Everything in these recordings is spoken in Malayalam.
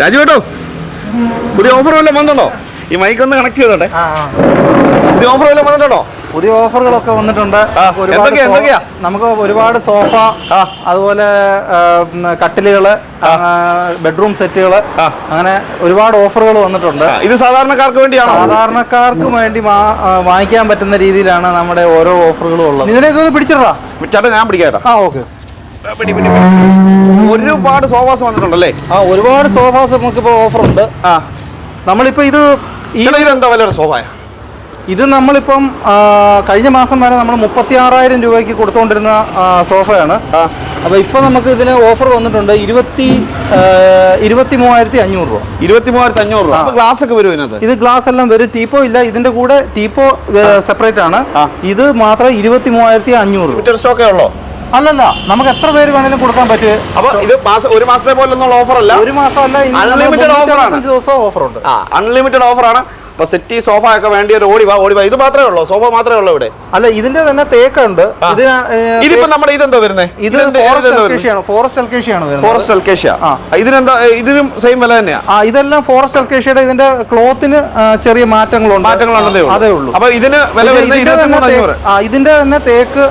രാജു കേട്ടോ? പുതിയ ഓഫർ വല്ലതും വന്നിട്ടുണ്ടോ? ഈ മൈക്ക് ഒന്ന് കണക്ട് ചെയ്തോട്ടെ. പുതിയ ഓഫർ വല്ലതും വന്നിട്ടുണ്ടോ? പുതിയ ഓഫറുകളൊക്കെ വന്നിട്ടുണ്ട്. എന്തൊക്കെയാ, നമുക്ക് ഒരുപാട് സോഫ അതുപോലെ കട്ടിലുകൾ ബെഡ്റൂം സെറ്റുകൾ അങ്ങനെ ഒരുപാട് ഓഫറുകൾ വന്നിട്ടുണ്ട്. ഇത് സാധാരണക്കാർക്ക് വേണ്ടിയാണ്? സാധാരണക്കാർക്ക് വേണ്ടി വാങ്ങിക്കാൻ പറ്റുന്ന രീതിയിലാണ് നമ്മുടെ ഓരോ ഓഫറുകളും ഉള്ളത്. ഇതിനെ ഇതൊന്ന് പിടിച്ചിട്ടാ. ചേട്ടാ ഞാൻ പിടിക്കാം ആ ഓക്കെ. ഒരുപാട് സോഫാസ് വന്നിട്ടുണ്ടല്ലേ? ആ ഒരുപാട് സോഫാസ് ഓഫർ ഉണ്ട് ആ. നമ്മളിപ്പോൾ ഇത് ഇതെന്താ വിലയുടെ സോഫായ? ഇത് നമ്മളിപ്പം കഴിഞ്ഞ മാസം വരെ നമ്മൾ മുപ്പത്തി ആറായിരം രൂപയ്ക്ക് കൊടുത്തുകൊണ്ടിരുന്ന സോഫയാണ്. അപ്പോൾ ഇപ്പോൾ നമുക്ക് ഇതിന് ഓഫർ വന്നിട്ടുണ്ട് ഇരുപത്തി ഇരുപത്തി മൂവായിരത്തി അഞ്ഞൂറ് രൂപ. ഇരുപത്തി മൂവായിരത്തി അഞ്ഞൂറ് രൂപ ഗ്ലാസ് ഒക്കെ വരും ഇതിനകത്ത്? ഇത് ഗ്ലാസ് എല്ലാം വരും. ടീപ്പോ ഇല്ല ഇതിന്റെ കൂടെ ടീപ്പോ സെപ്പറേറ്റ് ആണ്. ഇത് മാത്രം ഇരുപത്തി മൂവായിരത്തി അഞ്ഞൂറ് സ്റ്റോക്കേ ഉള്ളോ? അല്ലല്ല നമുക്ക് എത്ര പേര് വേണേലും കൊടുക്കാൻ പറ്റും? അപ്പൊ ഇത് ഒരു മാസത്തെ പോലെ ഓഫർ അല്ല. ഒരു മാസം അല്ല അൺലിമിറ്റഡ് offer ആണ്. ദിവസം ഓഫർ ഉണ്ട്. അൺലിമിറ്റഡ് ഓഫർ ആണ്. അപ്പൊ സെറ്റി സോഫ ഒക്കെ വേണ്ടി ഒരു ഓടി വാ ഓടി വാ. ഇത് മാത്രമേ ഉള്ളൂ സോഫ മാത്രമേ ഉള്ളൂ ഇവിടെ. അല്ല ഇതിന്റെ തന്നെ തേക്കുണ്ട്. ഇതിപ്പോ നമ്മുടെ ഇതെന്താ വരുന്നത് ഇത് ഫോറസ്റ്റ് അൽക്കേഷ്യാണ് ഫോറസ്റ്റ് അൽക്കേഷ്യ. ഇതിനെന്താ ഇതിനും സെയിം വില തന്നെയാ? ആ ഇതെല്ലാം ഫോറസ്റ്റ് അൽക്കേഷ്യയുടെ ഇതിന്റെ ക്ലോത്തിന് ചെറിയ മാറ്റങ്ങളുണ്ട്. മാറ്റങ്ങളുണ്ടേ അതേ ഉള്ളൂ. അപ്പൊ ഇതിന് വില വരുന്നത് ഇതിന്റെ തന്നെ തേക്ക്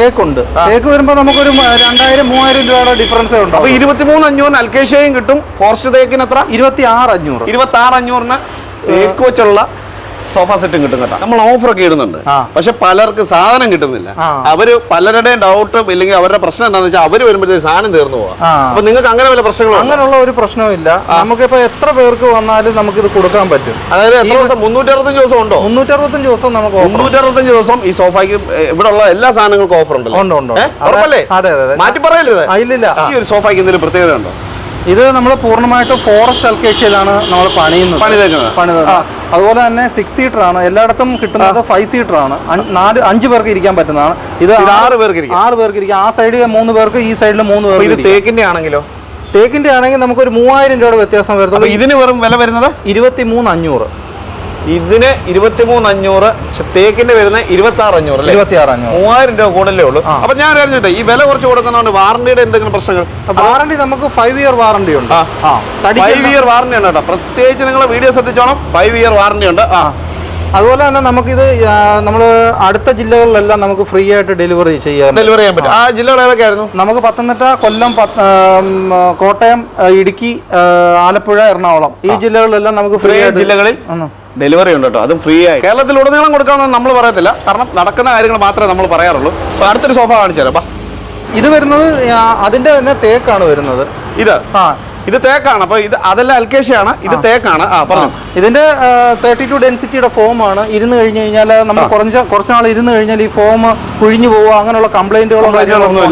തേക്കുണ്ട്. തേക്ക് വരുമ്പോ നമുക്കൊരു രണ്ടായിരം മൂവായിരം രൂപയുടെ ഡിഫറൻസേ അപ്പൊ ഉണ്ടാവും. ഇരുപത്തി മൂന്ന് അഞ്ഞൂറിന് അൽക്കേഷ്യയും കിട്ടും. ഫോറസ്റ്റ് തേക്കിന് എത്ര? ഇരുപത്തി ആറ് അഞ്ഞൂറ്. ഇരുപത്തി ആറ് അഞ്ഞൂറിന് തേക്ക് വെച്ചുള്ള സോഫ സെറ്റും കിട്ടും കേട്ടോ. നമ്മൾ ഓഫർ ഒക്കെ ഇടുന്നുണ്ട്. പക്ഷെ പലർക്ക് സാധനം കിട്ടുന്നില്ല. അവർ പലരുടെയും ഡൗട്ട് ഇല്ലെങ്കിൽ അവരുടെ പ്രശ്നം എന്താണെന്ന് വെച്ചാൽ അവർ വരുമ്പോഴത്തേക്ക് സാധനം തീർന്നു പോവാ. അപ്പൊ നിങ്ങൾക്ക് അങ്ങനെ വല്ല പ്രശ്നങ്ങളോ? അങ്ങനെയുള്ള ഒരു പ്രശ്നവുമില്ല നമുക്കിപ്പോ എത്ര പേർക്ക് വന്നാലും നമുക്ക് ഇത് കൊടുക്കാൻ പറ്റും. അതായത് എത്ര ദിവസം? മുന്നൂറ്റി അറുപത്തഞ്ച് ദിവസം ഉണ്ടോ? മുന്നൂറ്ററുപത്തഞ്ച് ദിവസം നമുക്ക് ഓഫർ മുന്നൂറ്റി അറുപത്തഞ്ച് ദിവസം ഈ സോഫയ്ക്ക് ഇവിടെ ഉള്ള എല്ലാ സാധനങ്ങൾക്കും ഓഫർ ഉണ്ടല്ലോ. ഉണ്ടോ ഉണ്ടോ. അതെ, അതെ. മാറ്റി പറയല്ലേ. ഈ ഒരു സോഫയ്ക്ക് എന്തെങ്കിലും പ്രത്യേകത ഉണ്ടോ? ഇത് നമ്മൾ പൂർണമായിട്ടും ഫോറസ്റ്റ് അൽക്കേഷ്യയിലാണ് നമ്മൾ പണിയുന്നത്. പണിതേക്കുന്നത്. പണിതത്. അതുപോലെ തന്നെ സിക്സ് സീറ്റർ ആണ്. എല്ലായിടത്തും കിട്ടുന്നത് ഫൈവ് സീറ്റർ ആണ്. നാല് അഞ്ച് പേർക്ക് ഇരിക്കാൻ പറ്റുന്നതാണ്. ഇത് ആറ് പേർക്ക് ആറ് പേർക്ക് ഇരിക്കാം. ആ സൈഡിൽ മൂന്ന് പേർക്ക് ഈ സൈഡിൽ മൂന്ന് പേർക്ക് ഇത്. തേക്കിന്റെ ആണെങ്കിലോ? തേക്കിന്റെ ആണെങ്കിൽ നമുക്ക് ഒരു മൂവായിരം രൂപയുടെ വ്യത്യാസം വരുന്നത് ഇതിന് വെറും വില വരുന്നത്? ഇരുപത്തി മൂന്ന് അഞ്ഞൂറ്. ഇതിന് ഇരുപത്തിമൂന്ന് അഞ്ഞൂറ് പക്ഷെ തേക്കിന്റെ വരുന്ന ഇരുപത്തി ആറ് അഞ്ഞൂറ് ഇരുപത്തി ആറ് അഞ്ഞൂറ് മൂവായിരം രൂപ കൂടുതലേ ഉള്ളൂ. അപ്പൊ ഞാൻ അറിഞ്ഞിട്ട് ഈ വില കുറച്ച് കൊടുക്കുന്നതുകൊണ്ട് വാറണ്ടിയുടെ എന്തെങ്കിലും പ്രശ്നങ്ങൾ? വാറണ്ടി നമുക്ക് ഫൈവ് ഇയർ വാറണ്ടി ഉണ്ട്. ഫൈവ് ഇയർ വാറണ്ടി ഉണ്ട് കേട്ടോ. പ്രത്യേകിച്ച് നിങ്ങൾ വീഡിയോ ശ്രദ്ധിച്ചോണം. ഫൈവ് ഇയർ വാറണ്ടി ഉണ്ട്. ആ. അതുപോലെ തന്നെ നമുക്കിത് നമ്മൾ അടുത്ത ജില്ലകളിലെല്ലാം നമുക്ക് ഫ്രീ ആയിട്ട് ഡെലിവറി ചെയ്യാം. ഡെലിവറി ചെയ്യാൻ പറ്റും. ആ. ജില്ലകൾ ഏതൊക്കെയായിരുന്നു നമുക്ക് പത്തനംതിട്ട കൊല്ലം കോട്ടയം ഇടുക്കി ആലപ്പുഴ എറണാകുളം. ഈ ജില്ലകളിലെല്ലാം നമുക്ക് ഫ്രീ ആയിട്ട് ജില്ലകളിൽ. ഡെലിവറി ഉണ്ട് കേട്ടോ അതും ഫ്രീ ആയി കേരളത്തിൽ ഉടനീളം കൊടുക്കാമെന്ന് നമ്മൾ പറയത്തില്ല. കാരണം നടക്കുന്ന കാര്യങ്ങൾ മാത്രമേ നമ്മൾ പറയാറുള്ളൂ. അപ്പൊ അടുത്തൊരു സോഫ കാണിച്ചു തരാം ഇത് വരുന്നത് അതിന്റെ അതിന്റെ തന്നെ തേക്കാണ് വരുന്നത്. ഇത്? ആ. ഇത് തേക്കാണ്. അപ്പൊ ഇത് അതെല്ലാം അൽക്കേഷയാണ് ഇത് തേക്കാണ്. ആ പറഞ്ഞു. ഇതിന്റെ തേർട്ടി ടു ഡെൻസിറ്റിയുടെ ഫോം ആണ്. ഇരുന്ന് കഴിഞ്ഞു കഴിഞ്ഞാൽ നമ്മൾ കുറഞ്ഞ കുറച്ച് നാൾ ഇരുന്ന് കഴിഞ്ഞാൽ ഈ ഫോം കുഴിഞ്ഞു പോവുക അങ്ങനെയുള്ള കംപ്ലൈന്റുകളോ കാര്യങ്ങളൊന്നും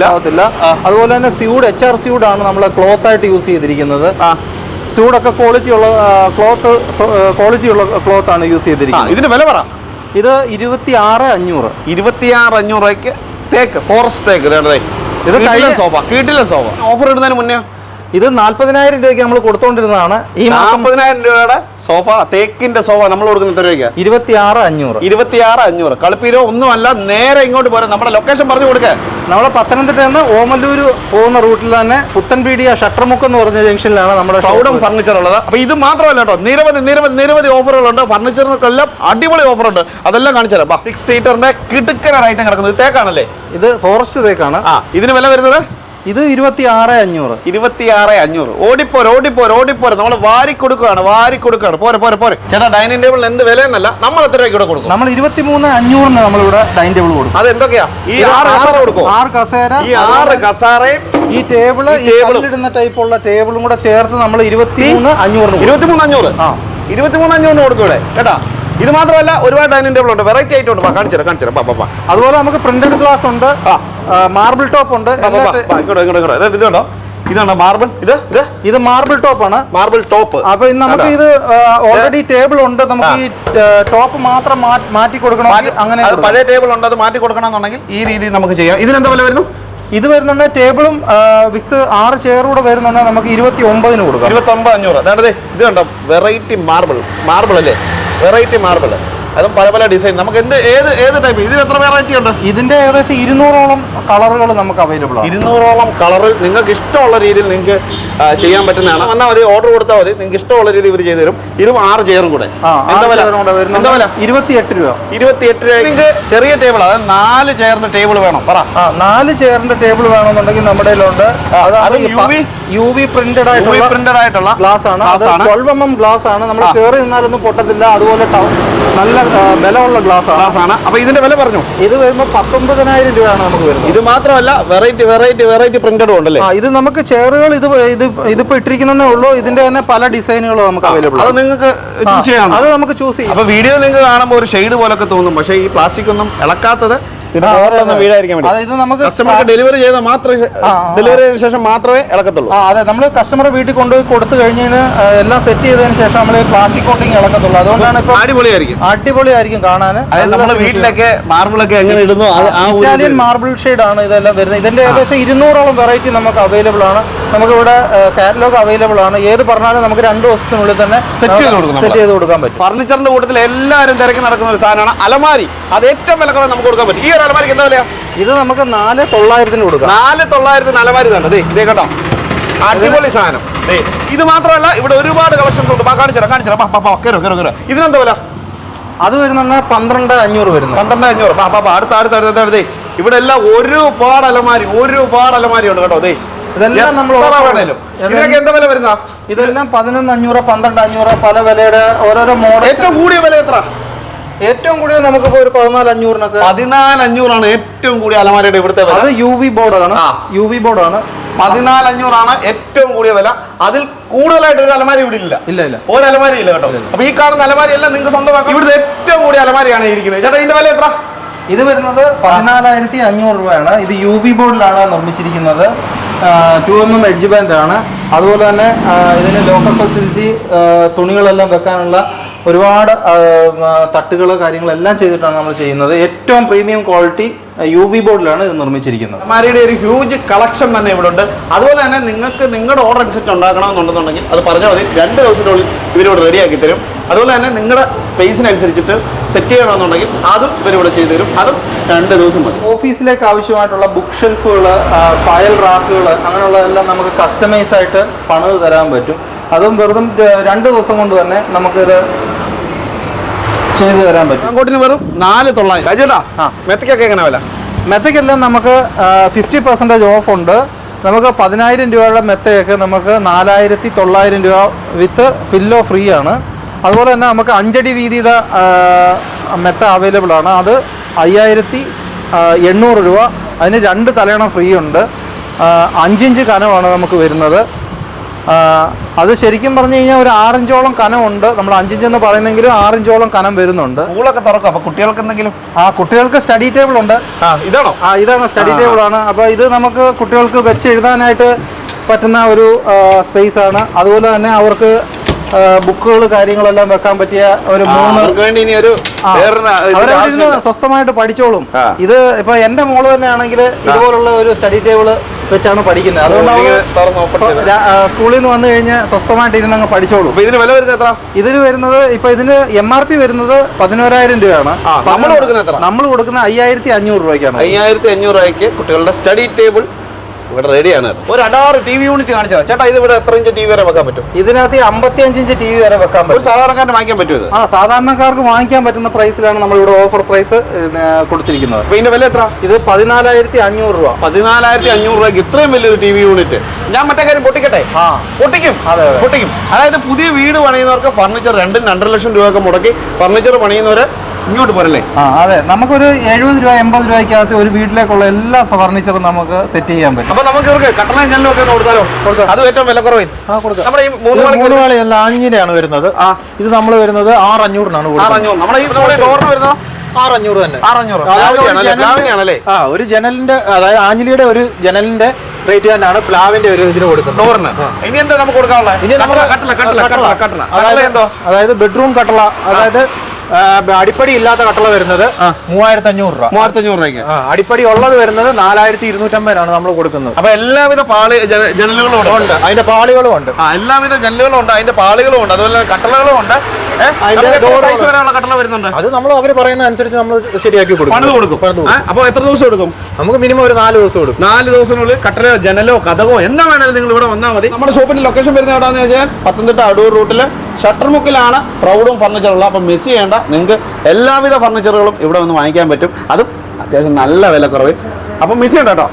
അതുപോലെ തന്നെ സ്യൂഡ് എച്ച് ആർ സ്യൂഡ് ആണ് നമ്മൾ ക്ലോത്ത് ആയിട്ട് യൂസ് ചെയ്തിരിക്കുന്നത്. സ്യൂഡൊക്കെ ക്വാളിറ്റി ഉള്ള ക്ലോത്ത് ക്വാളിറ്റി ഉള്ള ക്ലോത്ത് ആണ് യൂസ് ചെയ്തിരിക്കുന്നത്. ഇതിന്റെ വില പറ. ഇത് ഇരുപത്തി ആറ് അഞ്ഞൂറ് ഇരുപത്തി ആറ് അഞ്ഞൂറ് തേക്ക് ഫോറസ്റ്റ് തേക്ക് ഇത് കഴിഞ്ഞ- സോഫ കീട്ടിലെ സോഫ ഓഫർ ഇടുന്നതിന് മുന്നേ ഇത് നാല്പതിനായിരം രൂപയ്ക്ക് നമ്മൾ കൊടുത്തോണ്ടിരുന്നതാണ്. ഈ നാൽപ്പതിനായിരം രൂപയുടെ സോഫ തേക്കിന്റെ സോഫ നമ്മൾ കൊടുക്കുന്ന എത്ര രൂപയ്ക്ക്? ഇരുപത്തി ആറ് അഞ്ഞൂറ്. ഇരുപത്തിയാറ് അഞ്ഞൂറ്. കളിപ്പീരോ ഒന്നുമല്ല നേരെ ഇങ്ങോട്ട് പോരാ നമ്മുടെ ലൊക്കേഷൻ പറഞ്ഞു കൊടുക്കുക നമ്മുടെ പത്തനംതിട്ട നിന്ന് ഓമല്ലൂര് പോകുന്ന റൂട്ടിൽ തന്നെ പുത്തൻപീടിയ ഷട്ടർമുക്ക് എന്ന് പറഞ്ഞ ജംഗ്ഷനിലാണ് നമ്മുടെ ഷൗഡം ഫർണിച്ചർ ഉള്ളത്. അപ്പൊ ഇത് മാത്രമല്ല കേട്ടോ. നിരവധി നിരവധി നിരവധി ഓഫറുകളുണ്ട് ഫർണിച്ചറിനൊക്കെല്ലാം അടിപൊളി ഓഫറുണ്ട് അതെല്ലാം കാണിച്ചു തരാം. സിക്സ് സീറ്ററിന്റെ കിടുക്കനായിട്ട് കിടക്കുന്നത്. തേക്കാണല്ലേ? ഇത് ഫോറസ്റ്റ് തേക്കാണ്. ആ ഇതിന് വില വരുന്നത്? ഇത് ഇരുപത്തി ആറ് അഞ്ഞൂറ്. ഇരുപത്തി ആറ് അഞ്ഞൂറ്. ഓടിപ്പോര് ഓടിപ്പോര് ഓടിപ്പോര്. നമ്മൾ വാരി കൊടുക്കുകയാണ് വാരി കൊടുക്കുകയാണ് പോരെ പോരെ പോരെ. ചേട്ടാ ഡൈനിങ് ടേബിൾ എന്ത് വില എന്നല്ല നമ്മൾ എത്ര രൂപ ഇവിടെ കൊടുക്കും? നമ്മൾ ഇരുപത്തി മൂന്ന് അഞ്ഞൂറിന് നമ്മളിവിടെ ഡൈനിങ് ടേബിൾ കൊടുക്കും. അത് എന്തൊക്കെയാ ഈ ആറ് കസാര കൊടുക്കും ആറ് കസേര ഈ ആറ് കസാറയും ഈ ടേബിൾ ഇടുന്ന ടൈപ്പ് ഉള്ള ടൈപ്പുള്ള ടേബിളും കൂടെ ചേർത്ത് നമ്മൾ ഇരുപത്തി മൂന്ന് അഞ്ഞൂറിന് ഇരുപത്തി മൂന്ന് അഞ്ഞൂറ്? ആ. ഇരുപത്തി മൂന്ന് അഞ്ഞൂറിന് കൊടുക്കും ഇവിടെ. കേട്ടാ? ഇത് മാത്രമല്ല ഒരുപാട് ഡൈനിങ് ടേബിൾ ഉണ്ട്. വെറൈറ്റി ആയിട്ടുണ്ട് കാണിച്ചു തരാം കാണിച്ചു തരാം. അതുപോലെ നമുക്ക് പ്രിന്റഡ് ഗ്ലാസ് ഉണ്ട്. ആ. മാർബിൾ ടോപ്പ് ഉണ്ട്. ഇത് ഇതാണ് മാർബിൾ ഇത് ഇത്? ഇത് മാർബിൾ ടോപ്പ് ആണ്. മാർബിൾ ടോപ്പ് അപ്പൊ നമുക്ക് ഇത് ഓൾറെഡി ടേബിൾ ഉണ്ട്. നമുക്ക് ഈ ടോപ്പ് മാത്രം മാറ്റി കൊടുക്കണം അങ്ങനെ പഴയ ടേബിൾ ഉണ്ട്. അത് മാറ്റി കൊടുക്കണമെന്നുണ്ടെങ്കിൽ ഈ രീതിയിൽ നമുക്ക് ചെയ്യാം. ഇതിനെന്താ വില വരുന്നു? ഇത് വരുന്നുണ്ട് ടേബിളും വിത്ത് ആറ് ചെയർ കൂടെ വരുന്നുണ്ടെങ്കിൽ നമുക്ക് ഇരുപത്തി ഒമ്പതിന് കൊടുക്കാം. ഇരുപത്തി ഒമ്പത് അഞ്ഞൂറ്. അതായത് ഇത് കണ്ടോ? വെറൈറ്റി മാർബിൾ മാർബിൾ അല്ലേ? വെറൈറ്റി മാർബിൾ അതും പല പല ഡിസൈൻ നമുക്ക് എന്ത് ഏത് ഏത് ടൈപ്പ് ഇതിന് എത്ര വെറൈറ്റി ഉണ്ട്? ഇതിന്റെ ഏകദേശം ഇരുന്നൂറോളം കളറുകൾ നമുക്ക് അവൈലബിൾ ആണ്. ഇരുന്നൂറോളം കളറിൽ നിങ്ങൾക്ക് ഇഷ്ടമുള്ള രീതിയിൽ നിങ്ങൾക്ക് ചെയ്യാൻ പറ്റുന്നതാണ്. വന്നാൽ മതി ഓർഡർ കൊടുത്താൽ മതി. നിങ്ങൾക്ക് ഇഷ്ടമുള്ള രീതി ഇവർ ചെയ്തു തരും. ഇതും ആറ് ചെയറും കൂടെ. ഇരുപത്തിയെട്ട് രൂപ. ഇരുപത്തിയെട്ട് രൂപ. നിങ്ങൾക്ക് ചെറിയ ടേബിൾ അതായത് നാല് ചെയറിന്റെ ടേബിൾ വേണം. പറ. നാല് ചെയറിന്റെ ടേബിൾ വേണമെന്നുണ്ടെങ്കിൽ നമ്മുടെ ഉണ്ട് അത്? യു വി പ്രിന്റഡ് ആയിട്ടുള്ള പ്രിന്റഡ് ആയിട്ടുള്ള ഗ്ലാസ് ആണ്. ട്വൽവ് എം എം ഗ്ലാസ് ആണ്. നമ്മൾ. കയറി നിന്നാലൊന്നും പൊട്ടത്തില്ല. അതുപോലെ നല്ല വിലയുള്ള ബലമുള്ള ഗ്ലാസ് ഗ്ലാസ് ആണ്. അപ്പൊ ഇതിന്റെ വില പറഞ്ഞു? ഇത് വരുമ്പോൾ പത്തൊമ്പതിനായിരം രൂപയാണ് നമുക്ക് വരുന്നത്. ഇത് മാത്രമല്ല വെറൈറ്റി വെറൈറ്റി വെറൈറ്റി പ്രിന്റഡും ഉണ്ടല്ലേ? ഇത് നമുക്ക് ചെയറുകൾ ഇത് ഇത് ഇതിപ്പോ ഇട്ടിരിക്കുന്നതേ ഉള്ളൂ. ഇതിന്റെ തന്നെ പല ഡിസൈനുകളും നമുക്ക് അവൈലബിൾ അത് നിങ്ങൾക്ക് ചൂസ് ചെയ്യാം അത് നമുക്ക് ചൂസ് ചെയ്യാം. അപ്പൊ വീഡിയോ നിങ്ങൾക്ക് കാണുമ്പോൾ ഒരു ഷെയ്ഡ് പോലൊക്കെ തോന്നും. പക്ഷേ ഈ പ്ലാസ്റ്റിക് ഒന്നും ഇളക്കാത്തത് ഇതിന്റെ ആ, അതെ, പുറത്തൊന്നും അതെ. വീഴായിരിക്കാൻ വേണ്ടി. അത് ഇത് നമുക്ക് കസ്റ്റമർക്ക് ഡെലിവറി ചെയ്ത മാത്രമേ. ഡെലിവറി ചെയ്തതിനു ശേഷം മാത്രമേ ഇളക്കത്തുള്ളൂ. ആ അതെ നമ്മൾ കസ്റ്റമറെ വീട്ടിൽ കൊണ്ടുപോയി കൊടുത്തു കഴിഞ്ഞാൽ എല്ലാം സെറ്റ് ചെയ്തതിന് ശേഷം നമ്മൾ പ്ലാസ്റ്റിക് കോട്ടിങ് ഇളക്കത്തുള്ളൂ. അതുകൊണ്ടാണ് ഇപ്പൊ അടിപൊളിയായിരിക്കും. അടിപൊളിയായിരിക്കും കാണാൻ അതായത് നമ്മുടെ വീട്ടിലൊക്കെ മാർബിളൊക്കെ എങ്ങനെ ഇടുന്നു ആ ഇറ്റാലിയൻ മാർബിൾ ഷെയ്ഡ് ആണ് ഇതെല്ലാം വരുന്നത്. ഇതിന്റെ ഏകദേശം ഇരുന്നൂറോളം വെറൈറ്റി നമുക്ക് അവൈലബിൾ ആണ്. നമുക്ക് ഇവിടെ കാറ്റലോഗ് അവൈലബിൾ ആണ്. ഏത് പറഞ്ഞാലും നമുക്ക് രണ്ട് ദിവസത്തിനുള്ളിൽ തന്നെ സെറ്റ് ചെയ്ത് കൊടുക്കും സെറ്റ് ചെയ്ത് കൊടുക്കാൻ പറ്റും. ഫർണിച്ചറിന്റെ കൂട്ടത്തിൽ എല്ലാവരും തിരക്കി നടക്കുന്ന ഒരു സാധനമാണ്. അലമാരി. അത് ഏറ്റവും വിലക്കുറവ് നമുക്ക് കൊടുക്കാൻ പറ്റും. ഈ ഒരു അലമാരിക്ക് എന്താ വിലയാ? ഇത് നമുക്ക് നാല് തൊള്ളായിരത്തിന് കൊടുക്കാം. നാല് തൊള്ളായിരത്തിന് അലമാരി തന്നെ ദേ ഇതേ കേട്ടോ. അടിപൊളി സാധനം. ദേ ഇത് മാത്രമല്ല ഇവിടെ ഒരുപാട് കളക്ഷൻസ് ഉണ്ട്. ബാ കാണിച്ചു കാണിച്ചു പാ കയറോ കയറോ കയറോ ഇതിനെന്താ വില? അത് വരുന്നുണ്ട് പന്ത്രണ്ട് അഞ്ഞൂറ് വരുന്നു പന്ത്രണ്ട് അഞ്ഞൂറ്. പാ അടുത്ത അടുത്ത അടുത്ത അടുത്ത ഇവിടെ എല്ലാം ഒരുപാട് അലമാരി ഒരുപാട് അലമാരി ഉണ്ട് കേട്ടോ ദേ. ഇതെല്ലാം നമ്മൾ വേണേലും. ഇതിനൊക്കെ എന്താ വില വരുന്ന ഇതെല്ലാം പതിനൊന്ന് അഞ്ഞൂറ് പന്ത്രണ്ട് അഞ്ഞൂറ് പല വിലയുടെ ഓരോരോ മോഡൽ ഏറ്റവും കൂടിയ വില എത്ര? ഏറ്റവും കൂടിയ നമുക്കിപ്പോ ഒരു പതിനാല് അഞ്ഞൂറിനൊക്കെ പതിനാല് അഞ്ഞൂറാണ് ഏറ്റവും കൂടിയ അലമാരയുടെ ഇവിടുത്തെ വില. അത് യു വി ബോർഡാണ്. യു വി ബോർഡാണ് പതിനാല് അഞ്ഞൂറാണ് ഏറ്റവും കൂടിയ വില. അതിൽ കൂടുതലായിട്ട് ഒരു അലമാരി ഇവിടെ ഇല്ല. ഇല്ല ഇല്ല. ഒരു അലമാരി ഇല്ല കേട്ടോ. അപ്പൊ ഈ കാണുന്ന അലമാരി എല്ലാം നിങ്ങൾക്ക് സ്വന്തമാക്കാം. ഇവിടുത്തെ ഏറ്റവും കൂടിയ അലമാരിയാണ് ഇരിക്കുന്നത്. ചേട്ടാ ഇതിന്റെ വില എത്ര? ഇത് വരുന്നത് പതിനാലായിരത്തി അഞ്ഞൂറ് രൂപയാണ്. ഇത് യു വി ബോർഡിലാണ് നിർമ്മിച്ചിരിക്കുന്നത്. Two M M edge band ആണ്. അതുപോലെ തന്നെ ഇതിന് ലോക്കൽ ഫെസിലിറ്റി തുണികളെല്ലാം വെക്കാനുള്ള ഒരുപാട് തട്ടുകൾ കാര്യങ്ങളെല്ലാം ചെയ്തിട്ടാണ് നമ്മൾ ചെയ്യുന്നത്. ഏറ്റവും പ്രീമിയം ക്വാളിറ്റി യു വി ബോർഡിലാണ് ഇത് നിർമ്മിച്ചിരിക്കുന്നത്. മാരിയുടെ ഒരു ഹ്യൂജ് കളക്ഷൻ തന്നെ ഇവിടെ ഉണ്ട് അതുപോലെ തന്നെ നിങ്ങൾക്ക് നിങ്ങളുടെ ഓർഡർ അനുസരിച്ച് ഉണ്ടാക്കണമെന്നുണ്ടെന്നുണ്ടെങ്കിൽ അത് പറഞ്ഞാൽ മതി. രണ്ട് ദിവസത്തിനുള്ളിൽ ഇവരിവിടെ റെഡിയാക്കി തരും. അതുപോലെ തന്നെ നിങ്ങളുടെ സ്പേസിനനുസരിച്ചിട്ട് സെറ്റ് ചെയ്യണമെന്നുണ്ടെങ്കിൽ അതും ഇവരിവിടെ ചെയ്തു തരും. അതും രണ്ട് ദിവസം മതി. ഓഫീസിലേക്ക് ആവശ്യമായിട്ടുള്ള ബുക്ക് ഷെൽഫുകൾ ഫയൽ റാക്കുകൾ അങ്ങനെയുള്ളതെല്ലാം നമുക്ക് കസ്റ്റമൈസ് ആയിട്ട് പണിത് തരാൻ പറ്റും. അതും വെറും രണ്ട് ദിവസം കൊണ്ട് തന്നെ നമുക്കിത് ചെയ്തു തരാൻ പറ്റും. അങ്ങോട്ടിന് വെറും നാല് തൊള്ളായിരം. രാജേട്ടാ ആ. മെത്തക്കൊക്കെ എങ്ങനെ വില? മെത്തയ്ക്കെല്ലാം നമുക്ക് ഫിഫ്റ്റി പെർസെന്റേജ് ഓഫ് ഉണ്ട്. നമുക്ക് പതിനായിരം രൂപയുടെ മെത്തയൊക്കെ നമുക്ക് നാലായിരത്തി തൊള്ളായിരം രൂപ വിത്ത് പില്ലോ ഫ്രീ ആണ്. അതുപോലെ തന്നെ നമുക്ക് അഞ്ചടി വീതിയുടെ മെത്ത അവൈലബിൾ ആണ്. അത് അയ്യായിരത്തി എണ്ണൂറ് രൂപ. അതിന് രണ്ട് തലയണം ഫ്രീ ഉണ്ട്. അഞ്ചിഞ്ച് കനമാണ് നമുക്ക് വരുന്നത്. അത് ശരിക്കും പറഞ്ഞു കഴിഞ്ഞാൽ ഒരു ആറിഞ്ചോളം ഉണ്ട് നമ്മൾ അഞ്ചിഞ്ച് എന്ന് പറയുന്നെങ്കിലും ആറിഞ്ചോളം കനം വരുന്നുണ്ട്. സ്കൂളൊക്കെ തുറക്കും അപ്പൊ കുട്ടികൾക്ക് എന്തെങ്കിലും? ആ കുട്ടികൾക്ക് സ്റ്റഡി ടേബിൾ ഉണ്ട്. ഇതാണോ? ആ ഇതാണ് സ്റ്റഡി ടേബിൾ ആണ്. അപ്പോൾ ഇത് നമുക്ക് കുട്ടികൾക്ക് വെച്ച് എഴുതാനായിട്ട് പറ്റുന്ന ഒരു സ്പേസ് ആണ്. അതുപോലെ തന്നെ അവർക്ക് ബുക്കുകൾ കാര്യങ്ങളെല്ലാം വെക്കാൻ പറ്റിയ ഒരു മൂന്ന്. സ്വസ്ഥമായിട്ട് പഠിച്ചോളും. ഇത് ഇപ്പൊ എന്റെ മോൾ തന്നെ ആണെങ്കിൽ ഇതുപോലുള്ള ഒരു സ്റ്റഡി ടേബിൾ വെച്ചാണ് പഠിക്കുന്നത്. അതുകൊണ്ട് സ്കൂളിൽ നിന്ന് വന്നു കഴിഞ്ഞാൽ സ്വസ്ഥമായിട്ട് ഇരുന്ന് അങ്ങ് പഠിച്ചോളൂ. ഇതിന് വില വരുന്നത് എത്ര? ഇതിന് വരുന്നത് ഇപ്പൊ ഇതിന് എം ആർ പി വരുന്നത് പതിനോരായിരം രൂപയാണ്. നമ്മൾ കൊടുക്കുന്ന? നമ്മൾ കൊടുക്കുന്ന അയ്യായിരത്തി അഞ്ഞൂറ് രൂപയ്ക്കാണ് അയ്യായിരത്തി അഞ്ഞൂറ് രൂപയ്ക്ക് കുട്ടികളുടെ സ്റ്റഡി ടേബിൾ ഇവിടെ റെഡിയാണ് ഒരു അടാറ് ടി വി യൂണിറ്റ് കാണിച്ചാൽ ചേട്ടാ ഇത് ഇവിടെ എത്ര ഇഞ്ച് ടി വി വരെ വെക്കാൻ പറ്റും? ഇതിനകത്ത് അമ്പത്തി അഞ്ചിഞ്ച് ടി വി വരെ വെക്കാൻ ഒരു പറ്റും. സാധാരണക്കാരന് വാങ്ങിക്കാൻ പറ്റും ഇത്? ആ സാധാരണക്കാർക്ക് വാങ്ങിക്കാൻ പറ്റുന്ന പ്രൈസിലാണ് നമ്മൾ ഇവിടെ ഓഫർ പ്രൈസ് കൊടുത്തിരിക്കുന്നത്. അപ്പൊ ഇതിന്റെ വില എത്ര? ഇത് പതിനാലായിരത്തി അഞ്ഞൂറ് രൂപ. പതിനാലായിരത്തി അഞ്ഞൂറ് രൂപയ്ക്ക് ഇത്രയും വലിയൊരു ടി വി യൂണിറ്റ് ഞാൻ മറ്റേ കാര്യം പൊട്ടിക്കട്ടെ? ആ. പൊട്ടിക്കും. അതെ, അതെ. പൊട്ടിക്കും. അതായത് പുതിയ വീട് പണിയുന്നവർക്ക് ഫർണിച്ചർ രണ്ടും രണ്ടര ലക്ഷം രൂപയൊക്കെ മുടക്കി ഫർണിച്ചർ പണിയുന്നവര് ഇങ്ങോട്ട് പോരല്ലേ? ആ അതെ. നമുക്കൊരു എഴുപത് രൂപ എൺപത് രൂപയ്ക്കകത്ത് ഒരു വീട്ടിലേക്കുള്ള എല്ലാ ഫർണിച്ചറും നമുക്ക് സെറ്റ് ചെയ്യാൻ പറ്റും. അപ്പൊ നമുക്ക് ഇവർക്ക് കട്ടളയും ജനലൊക്കെ കൊടുത്താലോ? കൊടുക്കാം. അത് ഏറ്റവും വില കുറവിൽ ആ കൊടുക്കാം. നമ്മുടെ ഈ മൂന്ന് മണി ആഞ്ഞിലാണ് വരുന്നത്. ആ. ഇത് നമ്മൾ വരുന്നത് ആറ് അഞ്ഞൂറിനാണ് കൊടുക്കുന്നത് നമ്മുടെ ഈ ഡോറിന് വരുന്നത്? തന്നെ. ആറഞ്ഞൂറ്. ആ ഒരു ജനലിന്റെ അതായത് ആഞ്ഞിലിയുടെ ഒരു ജനലിന്റെ റേറ്റ് തന്നെയാണ് പ്ലാവിന്റെ ഒരു ഇതിന് കൊടുക്കുന്നത്. ഡോറിന്. ഇനി എന്താ നമുക്ക് ഇനി അതായത് ബെഡ്റൂം കട്ടള. അതായത് അടിപ്പടി ഇല്ലാത്ത കട്ടള വരുന്നത് മൂവായിരത്തി അഞ്ഞൂറ് രൂപ. മൂവായിരത്തി അഞ്ഞൂറ് രൂപയ്ക്ക്? ആ, അടിപ്പടി ഉള്ളത് വരുന്നത് നാലായിരത്തി ഇരുന്നൂറ്റമ്പതിനാണ് നമ്മൾ കൊടുക്കുന്നത്. അപ്പൊ എല്ലാവിധ പാളി ജനലുകളും ഉണ്ട്. ഉണ്ട്. അതിന്റെ പാളികളും ഉണ്ട്. ആ എല്ലാവിധ ജനലുകളും ഉണ്ട്. അതിന്റെ പാളികളും ഉണ്ട്. അതുപോലെ കട്ടളകളും ഉണ്ട്. അത് നമ്മൾ അവർ പറയുന്ന അനുസരിച്ച് നമ്മൾ ശരിയാക്കി കൊടുക്കും. അപ്പൊ എത്ര ദിവസം എടുക്കും? നമുക്ക് മിനിമം ഒരു നാല് ദിവസം എടുക്കും. നാല് ദിവസത്തിനുള്ളിൽ കട്ടലോ ജനലോ കഥകോ എന്താ വേണമെങ്കിലും നിങ്ങൾ ഇവിടെ വന്നാൽ മതി. നമ്മുടെ ഷോപ്പിന്റെ ലൊക്കേഷൻ വരുന്ന എവിടെയാണെന്ന് വെച്ചാൽ പത്തനംതിട്ട അടൂർ റൂട്ടിൽ ഷട്ടർമുക്കിലാണ് പ്രൗഡും ഫർണിച്ചർ ഉള്ളത് അപ്പം മിസ് ചെയ്യേണ്ട. നിങ്ങൾക്ക് എല്ലാവിധ ഫർണിച്ചറുകളും ഇവിടെ വന്ന് വാങ്ങിക്കാൻ പറ്റും. അതും അത്യാവശ്യം നല്ല വിലക്കുറവിൽ. അപ്പം മിസ് ചെയ്യണ്ട കേട്ടോ.